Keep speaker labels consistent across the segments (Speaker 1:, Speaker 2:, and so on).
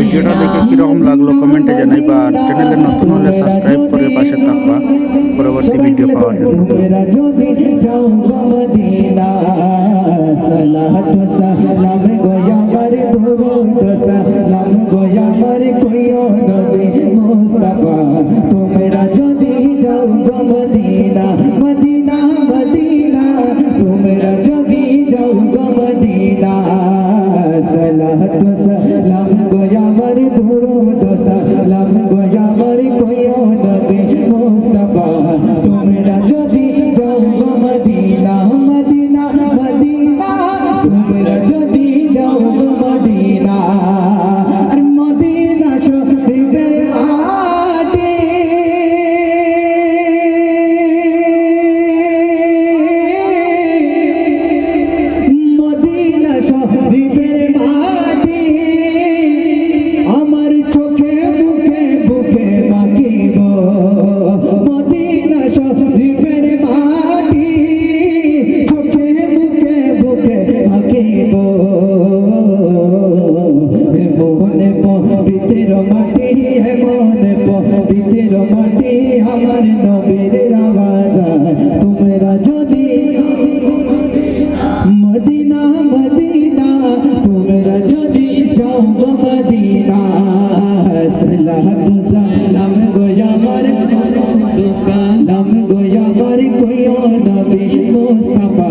Speaker 1: ভিডিওটা দেখে কীরকম লাগল কমেন্টে জানাই বা চ্যানেলে নতুন হলে সাবস্ক্রাইব করে পাশে থাকবা। পরবর্তী ভিডিও পাওয়ার জন্য।
Speaker 2: পবিত্র মাটি আমার নবীর রাজার তোমরা যদি মদিনা মদিনা, তোমরা যদি যাও মদিনা। সালাম সালাম গোয়া মার সালাম গোয়া কোয়া নবী মুস্তাফা।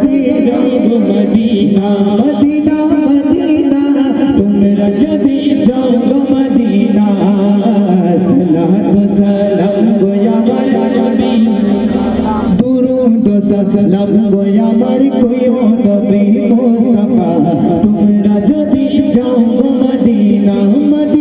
Speaker 2: মদিনা মদিনা তোমরা যদি যাও গো মদিনা সালাতু মদিনা মদিনা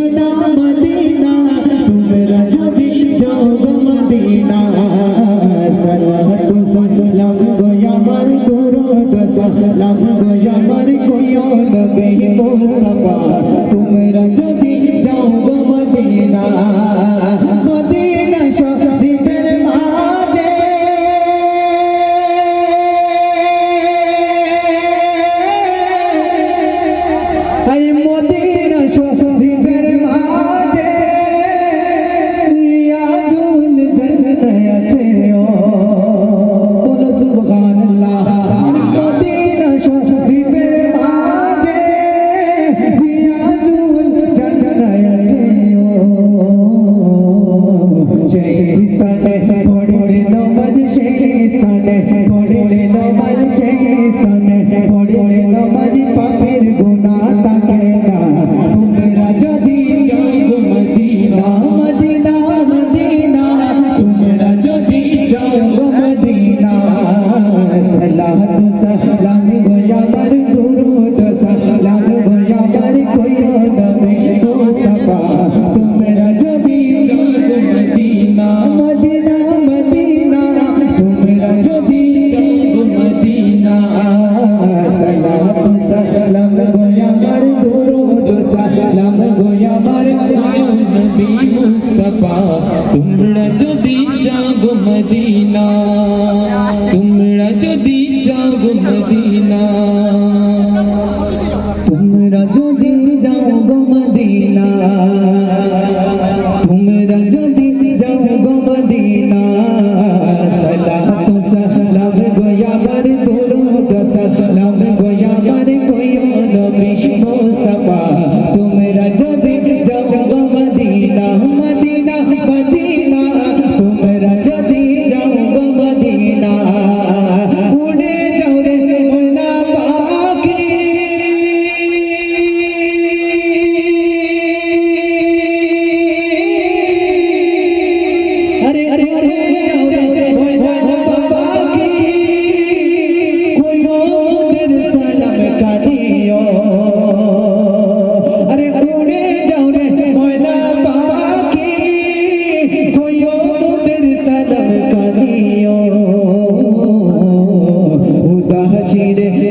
Speaker 2: গো মদিনা তোমরা যদি যাও মদিনা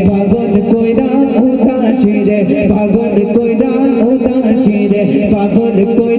Speaker 2: পাগল কইরা উদাসী রে পাগল কইরা উদাসী রে পাগল কইরা